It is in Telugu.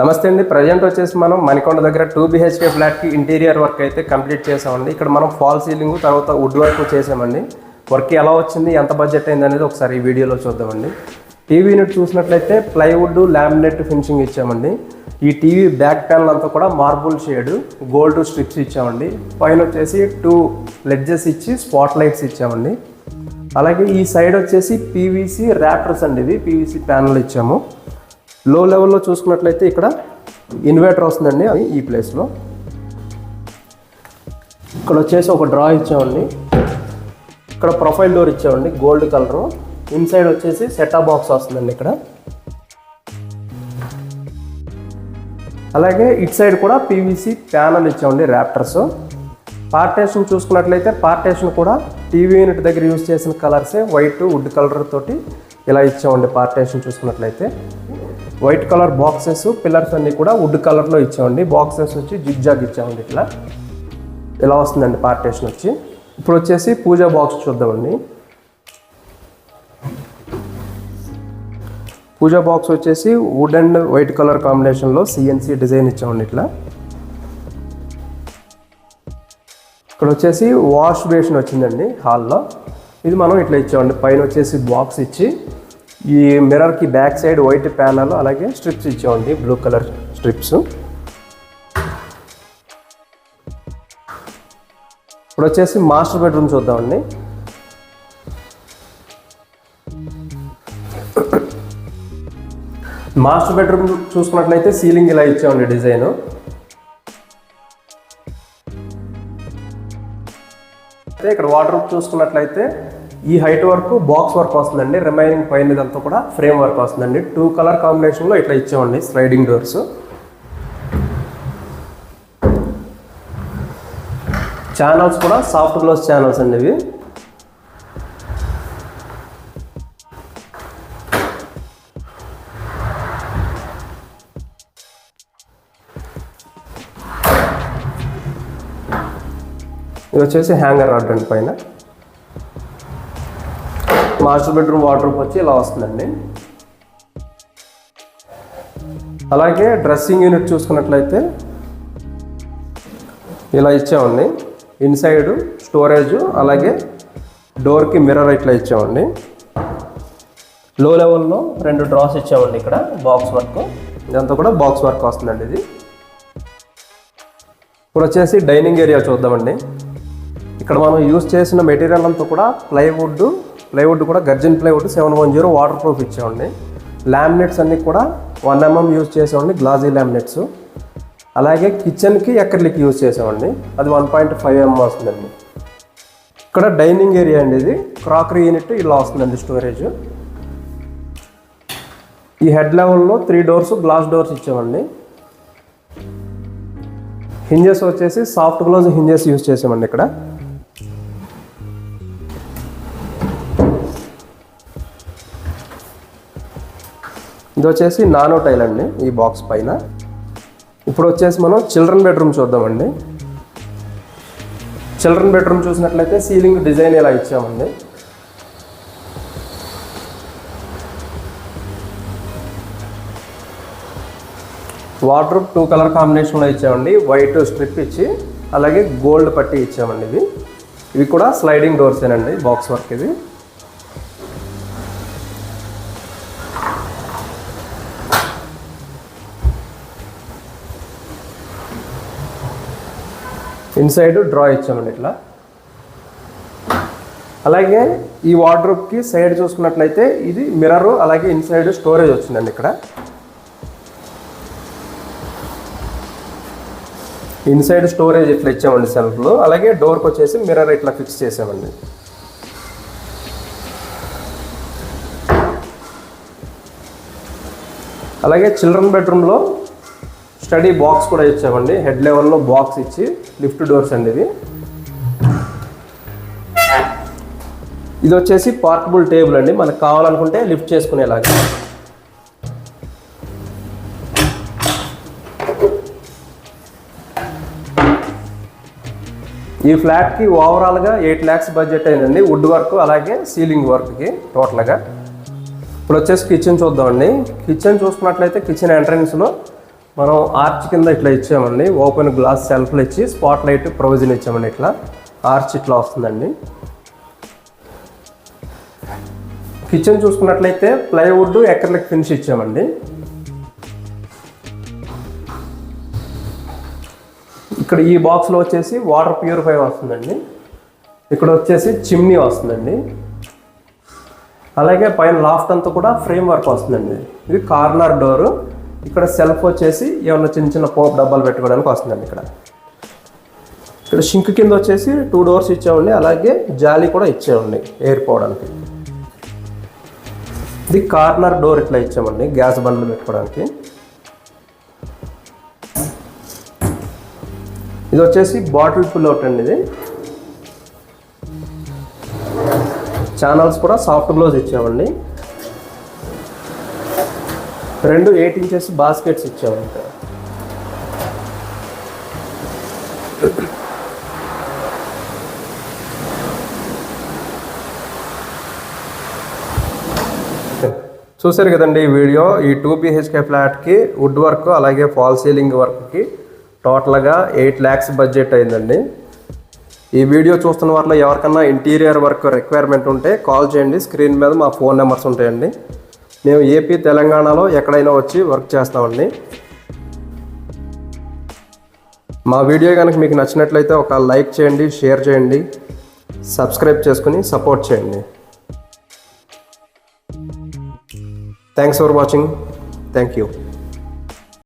నమస్తే అండి. ప్రజెంట్ వచ్చేసి మనం మణికొండ దగ్గర టూ బిహెచ్కే ఫ్లాట్కి ఇంటీరియర్ వర్క్ అయితే కంప్లీట్ చేసామండి ఇక్కడ మనం ఫాల్ సీలింగ్ తర్వాత వుడ్ వర్క్ చేసామండి వర్క్ ఎలా వచ్చింది ఎంత బడ్జెట్ అయింది అనేది ఒకసారి ఈ వీడియోలో చూద్దామండి. టీవీ యూనిట్ చూసినట్లయితే ప్లైవుడ్ లామినేట్ ఫినిషింగ్ ఇచ్చామండి. ఈ టీవీ బ్యాక్ ప్యానల్ అంతా కూడా మార్బుల్ షేడ్ గోల్డ్ స్ట్రిప్స్ ఇచ్చామండి. పైన వచ్చేసి టూ లెడ్జెస్ ఇచ్చి స్పాట్ లైట్స్ ఇచ్చామండి. అలాగే ఈ సైడ్ వచ్చేసి పీవీసీ ర్యాప్టర్స్ అండి ఇవి. పీవీసీ ప్యానల్ ఇచ్చాము. లో లెవెల్లో చూసుకున్నట్లయితే ఇక్కడ ఇన్వర్టర్ వస్తుందండి అది ఈ ప్లేస్లో. ఇక్కడ వచ్చేసి ఒక డ్రా ఇచ్చామండి. ఇక్కడ ప్రొఫైల్ డోర్ ఇచ్చామండి గోల్డ్ కలరు. ఇన్సైడ్ వచ్చేసి సెటా బాక్స్ వస్తుందండి ఇక్కడ. అలాగే ఇట్ సైడ్ కూడా పీవీసీ ప్యానల్ ఇచ్చామండి ర్యాప్టర్స్. పార్టేషన్ చూసుకున్నట్లయితే పార్టేషన్ కూడా టీవీ యూనిట్ దగ్గర యూజ్ చేసిన కలర్సే వైట్ వుడ్ కలర్ తోటి ఇలా ఇచ్చామండి పార్టేషన్ చూసుకున్నట్లయితే. వైట్ కలర్ బాక్సెస్ పిల్లర్స్ అన్నీ కూడా వుడ్ కలర్లో ఇచ్చామండి. బాక్సెస్ వచ్చి జిగ్జాగ్ ఇచ్చామండి ఇట్లా. ఇలా వస్తుందండి పార్టేషన్ వచ్చి. ఇప్పుడు వచ్చేసి పూజా బాక్స్ చూద్దామండి. పూజా బాక్స్ వచ్చేసి వుడ్ అండ్ వైట్ కలర్ కాంబినేషన్లో సిఎన్సి డిజైన్ ఇచ్చామండి ఇట్లా. ఇక్కడ వచ్చేసి వాష్ బేసిన్ వచ్చిందండి హాల్లో. ఇది మనం ఇట్లా ఇచ్చామండి. పైన వచ్చేసి బాక్స్ ఇచ్చి. ఈ మిర్రర్కి బ్యాక్ సైడ్ వైట్ ప్యానల్ అలాగే స్ట్రిప్స్ ఇచ్చామండి బ్లూ కలర్ స్ట్రిప్స్ ఇప్పుడు వచ్చేసి మాస్టర్ బెడ్రూమ్ చూద్దామండి. మాస్టర్ బెడ్రూమ్ చూసుకున్నట్లయితే సీలింగ్ ఇలా ఇచ్చామండి డిజైన్ అయితే ఇక్కడ వాటర్ చూసుకున్నట్లయితే ఈ హైట్ వరకు బాక్స్ వర్క్ వస్తుందండి. రిమైనింగ్ పైన ఇదంతా కూడా ఫ్రేమ్ వర్క్ వస్తుందండి. టూ కలర్ కాంబినేషన్లో ఇట్లా ఇచ్చామండి స్లైడింగ్ డోర్స్ ఛానల్స్ కూడా సాఫ్ట్ గ్లోస్ ఛానల్స్ అండి ఇవి. ఇది వచ్చేసి హ్యాంగర్ రాడ్ అండి పైన. మాస్టర్ బెడ్రూమ్ వాటర్ వచ్చి ఇలా వస్తుందండి. అలాగే డ్రెస్సింగ్ యూనిట్ చూసుకున్నట్లయితే ఇలా ఇచ్చామండి. ఇన్సైడ్ స్టోరేజ్ అలాగే డోర్కి మిర్రర్ ఇట్లా ఇచ్చామండి. లో లెవెల్లో రెండు డ్రాస్ ఇచ్చామండి ఇక్కడ బాక్స్ వర్క్. ఇదంతా కూడా బాక్స్ వర్క్ వస్తుందండి ఇది. ఇప్పుడు వచ్చేసి డైనింగ్ ఏరియా చూద్దామండి. ఇక్కడ మనం యూస్ చేసిన మెటీరియల్ అంతా కూడా ప్లైవుడ్ ప్లైవుడ్ కూడా gurjan plywood seven one zero waterproof ఇచ్చేవాడిని. ల్యామినెట్స్ అన్నీ కూడా వన్ ఎంఎం యూజ్ చేసేవాడిని గ్లాజీ ల్యామినెట్స్ అలాగే కిచెన్కి ఎక్కర్లికి యూజ్ చేసేవాడిని. అది వన్ పాయింట్ ఫైవ్ ఎంఎం వస్తుందండి. ఇక్కడ డైనింగ్ ఏరియా అండి ఇది. క్రాకరీ యూనిట్ ఇలా వస్తుందండి స్టోరేజ్ ఈ హెడ్ లెవెల్లో త్రీ డోర్స్ గ్లాస్ డోర్స్ ఇచ్చామండి హింజెస్ వచ్చేసి సాఫ్ట్ గ్లోజ్ హింజెస్ యూజ్ చేసామండి ఇక్కడ. ఇది వచ్చేసి నానో టైల్ అండి ఈ బాక్స్ పైన. ఇప్పుడు వచ్చేసి మనం చిల్డ్రన్ బెడ్రూమ్ చూద్దామండి. చిల్డ్రన్ బెడ్రూమ్ చూసినట్లయితే సీలింగ్ డిజైన్ ఇలా ఇచ్చామండి. వాటర్ టూ కలర్ కాంబినేషన్లో ఇచ్చామండి. వైట్ స్ట్రిప్ ఇచ్చి అలాగే గోల్డ్ పట్టి ఇచ్చామండి ఇవి. ఇవి కూడా స్లైడింగ్ డోర్సేనండి బాక్స్ వర్క్ ఇది. ఇన్సైడ్ డ్రా ఇచ్చామండి ఇట్లా. అలాగే ఈ వార్డ్రోబ్కి సైడ్ చూసుకున్నట్లయితే ఇది మిర్రర్ అలాగే ఇన్సైడ్ స్టోరేజ్ వచ్చిందండి ఇక్కడ. ఇన్సైడ్ స్టోరేజ్ ఇట్లా ఇచ్చామండి సెల్ఫ్లో అలాగే డోర్కి వచ్చేసి మిర్రర్ ఇట్లా ఫిక్స్ చేసామండి. అలాగే చిల్డ్రన్ బెడ్రూమ్లో స్టడీ బాక్స్ కూడా ఇచ్చామండి. హెడ్ లెవెల్లో బాక్స్ ఇచ్చి లిఫ్ట్ డోర్స్ అండి ఇది ఇది వచ్చేసి పార్టబుల్ టేబుల్ అండి. మనకు కావాలనుకుంటే లిఫ్ట్ చేసుకునేలాగా. ఈ ఫ్లాట్కి ఓవరాల్గా ఎయిట్ ల్యాక్స్ బడ్జెట్ అయిందండి. వుడ్ వర్క్ అలాగే సీలింగ్ వర్క్కి టోటల్గా. ఇప్పుడు వచ్చేసి కిచెన్ చూద్దామండి. కిచెన్ చూసుకున్నట్లయితే కిచెన్ ఎంట్రన్స్లో మనం ఆర్చ్ కింద ఇట్లా ఇచ్చామండి ఓపెన్ గ్లాస్ సెల్ఫ్లు ఇచ్చి స్పాట్ లైట్ ప్రొవిజన్ ఇచ్చామండి ఇట్లా. ఆర్చ్ ఇట్లా వస్తుందండి. కిచెన్ చూసుకున్నట్లయితే ప్లైవుడ్ ఎక్రలిక్ ఫినిష్ ఇచ్చామండి ఇక్కడ ఈ బాక్స్లో వచ్చేసి వాటర్ ప్యూరిఫై వస్తుందండి. ఇక్కడ వచ్చేసి చిమ్నీ వస్తుందండి. అలాగే పైన లాఫ్ట్ అంతా కూడా ఫ్రేమ్ వర్క్ వస్తుందండి. ఇది కార్నర్ డోరు ఇక్కడ సెల్ఫ్ వచ్చేసి ఏమన్నా చిన్న చిన్న పోప్ డబ్బాలు పెట్టుకోవడానికి వస్తుందండి ఇక్కడ. ఇక్కడ షింక్ కింద వచ్చేసి టూ డోర్స్ ఇచ్చేవండి అలాగే జాలి కూడా ఇచ్చేవండి ఎయిర్ పోవడానికి. ఇది కార్నర్ డోర్ ఇట్లా ఇచ్చామండి గ్యాస్ బండ్లు పెట్టుకోవడానికి. ఇది వచ్చేసి బాటిల్ ఫుల్ అవుట్ అండి ఇది. ఛానల్స్ కూడా సాఫ్ట్ గ్లోజ్ ఇచ్చామండి. రెండు ఎయిట్ ఇంచెస్ బాస్కెట్స్ ఇచ్చామంట చూసారు కదండి ఈ వీడియో ఈ టూ బిహెచ్కే ఫ్లాట్కి వుడ్ వర్క్ అలాగే ఫాల్ సీలింగ్ వర్క్కి టోటల్గా ఎయిట్ ల్యాక్స్ బడ్జెట్ అయిందండి. ఈ వీడియో చూస్తున్న వారిలో ఎవరికన్నా ఇంటీరియర్ వర్క్ రిక్వైర్మెంట్ ఉంటే కాల్ చేయండి. స్క్రీన్ మీద మా ఫోన్ నెంబర్స్ ఉంటాయండి. మేము ఏపీ తెలంగాణలో ఎక్కడైనా వచ్చి వర్క్ చేస్తామండి. మా వీడియో కనుక మీకు నచ్చినట్లయితే ఒక లైక్ చేయండి షేర్ చేయండి సబ్స్క్రైబ్ చేసుకుని సపోర్ట్ చేయండి. Thanks for watching thank you